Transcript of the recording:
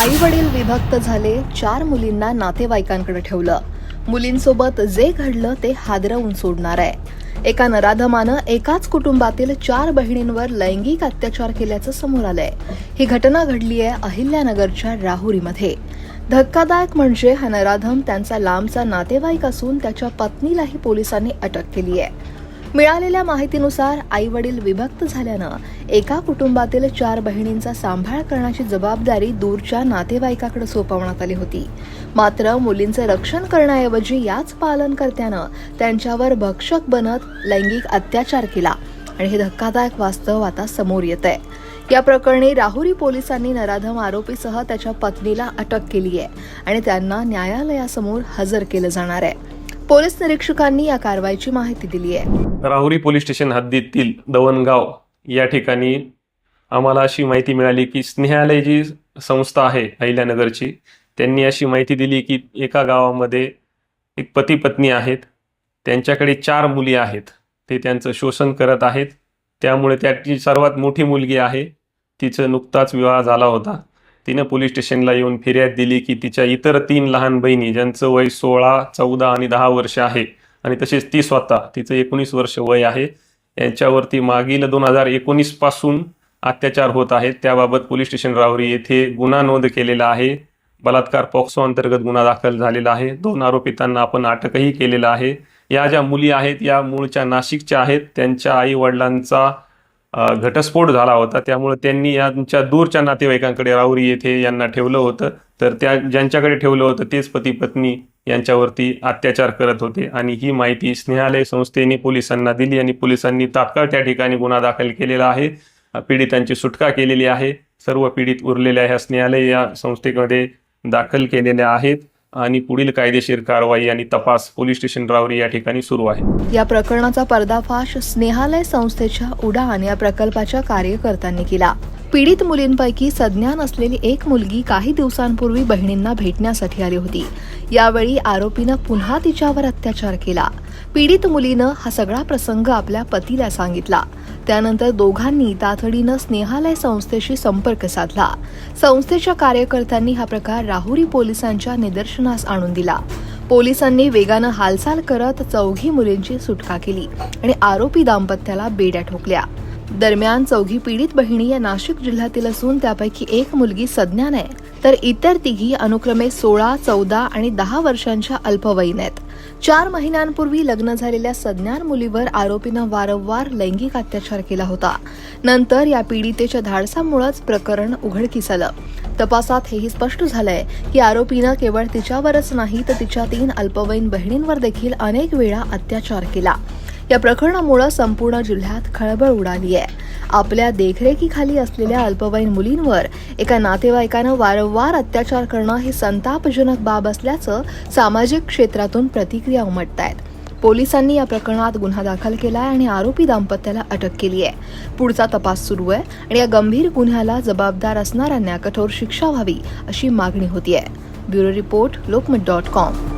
आई वडील विभक्त झाले चार मुलींना नातेवाईकांकडे ठेवलं. मुलींसोबत जे घडलं ते हादरवून सोडणार आहे. एका नराधमानं एकाच कुटुंबातील चार बहिणींवर लैंगिक अत्याचार केल्याचं समोर आलंय. ही घटना घडली आहे अहिल्यानगरच्या राहुरीमध्ये. धक्कादायक म्हणजे हा नराधम त्यांचा लांबचा नातेवाईक असून त्याच्या पत्नीलाही पोलिसांनी अटक केली आहे मिळालेल्या माहितीनुसार आई वडील विभक्त झाल्यानं एका कुटुंबातील चार बहिणींचा सांभाळ करण्याची जबाबदारी दूरच्या नातेवाईकाकडे सोपवण्यात आली होती. मात्र मुलींचं रक्षण करण्याऐवजी याच पालनकर्त्यानं त्यांच्यावर भक्षक बनत लैंगिक अत्याचार केला आणि हे धक्कादायक वास्तव आता समोर येत आहे या प्रकरणी राहुरी पोलिसांनी नराधम आरोपीसह त्याच्या पत्नीला अटक केली आहे आणि त्यांना न्यायालयासमोर हजर केलं जाणार आहे. पोलीस निरीक्षकांनी या कारवाईची माहिती दिली आहे. राहुरी पोलीस स्टेशन हद्दीतील दवणगाव या ठिकाणी आम्हाला अशी माहिती मिळाली की स्नेहालय जी संस्था आहे अहिल्यानगरची त्यांनी अशी माहिती दिली की एका गावामध्ये एक पती पत्नी आहेत. त्यांच्याकडे चार मुली आहेत. ते त्यांचं शोषण करत आहेत. त्यामुळे त्याची सर्वात मोठी मुलगी आहे. तिचं नुकताच विवाह झाला होता. तिनं पोलीस स्टेशनला येऊन फिर्याद दिली की तिच्या इतर तीन लहान बहिणी ज्यांचं वय सोळा चौदा आणि दहा वर्ष आहे आणि तसेच ती स्वतः तिचं एकोणीस वर्ष वय आहे यांच्यावरती मागील दोन हजार एकोणीसपासून अत्याचार होत आहेत. त्याबाबत पोलीस स्टेशन रावरी येथे गुन्हा नोंद केलेला आहे. बलात्कार पॉक्सो अंतर्गत गुन्हा दाखल झालेला आहे. दोन आरोपितांना आपण अटकही केलेला आहे. या ज्या मुली आहेत या मूळच्या नाशिकच्या आहेत त्यांच्या आई वडिलांचा घटस्फोट झाला होता. त्यामुळे त्यांनी यांच्या दूरच्या नातेवाईकांकडे राहुरी येथे यांना ठेवलं होतं. तर त्या ज्यांच्याकडे ठेवलं होतं तेच पती पत्नी यांच्यावरती अत्याचार करत होते. आणि ही माहिती स्नेहालय संस्थेने पोलिसांना दिली आणि पोलिसांनी तात्काळ त्या ठिकाणी गुन्हा दाखल केलेला आहे. पीडितांची सुटका केलेली आहे. सर्व पीडित उरलेल्या ह्या स्नेहालय या संस्थेमध्ये दाखल केलेल्या आहेत. आणि पुढील कायदेशीर कारवाई आणि तपास पोलीस स्टेशन रावरी या ठिकाणी सुरू आहे. या प्रकरणाचा पर्दाफाश स्नेहालय संस्थेच्या उडान या प्रकल्पाच्या कार्यकर्त्यांनी केला. पीडित मुलींपैकी सज्ञान असलेली एक मुलगी काही दिवसांपूर्वी बहिणींना भेटण्यासाठी आली होती. यावेळी आरोपीनं पुन्हा तिच्यावर अत्याचार केला. पीडित मुलीनं हा सगळा प्रसंग आपल्या पतीला सांगितला. त्यानंतर दोघांनी तातडीनं स्नेहालय संस्थेशी संपर्क साधला. संस्थेच्या कार्यकर्त्यांनी हा प्रकार राहुरी पोलिसांच्या निदर्शनास आणून दिला. पोलिसांनी वेगानं हालचाल करत चौघी मुलींची सुटका केली आणि आरोपी दाम्पत्याला बेड्या ठोकल्या. दरम्यान चौघी पीडित बहिणी या नाशिक जिल्ह्यातील असून त्यापैकी एक मुलगी सज्ञान आहे. तर इतर तिघी अनुक्रमे सोळा चौदा आणि दहा वर्षांच्या अल्पवयीन आहेत. चार महिन्यांपूर्वी लग्न झालेल्या सज्ञान मुलीवर आरोपीनं वारंवार लैंगिक अत्याचार केला होता. नंतर या पीडितेच्या धाडसामुळेच प्रकरण उघडकीस आलं. तपासात हेही स्पष्ट झालंय की आरोपीनं केवळ तिच्यावरच नाही तर तिच्या तीन अल्पवयीन बहिणींवर देखील अनेक वेळा अत्याचार केला. या प्रकरणामुळे संपूर्ण जिल्ह्यात खळबळ उडाली आहे. आपल्या देखरेखीखाली असलेल्या अल्पवयीन मुलींवर एका नातेवाईकानं वारंवार अत्याचार करणं ही संतापजनक बाब असल्याचं सामाजिक क्षेत्रातून प्रतिक्रिया उमटत आहेत पोलिसांनी या प्रकरणात गुन्हा दाखल केला आहे आणि आरोपी दाम्पत्याला अटक केली आहे पुढचा तपास सुरू आहे आणि या गंभीर गुन्ह्याला जबाबदार असणाऱ्यांना कठोर शिक्षा व्हावी अशी मागणी होती आहे bureau report Lokmat dot com.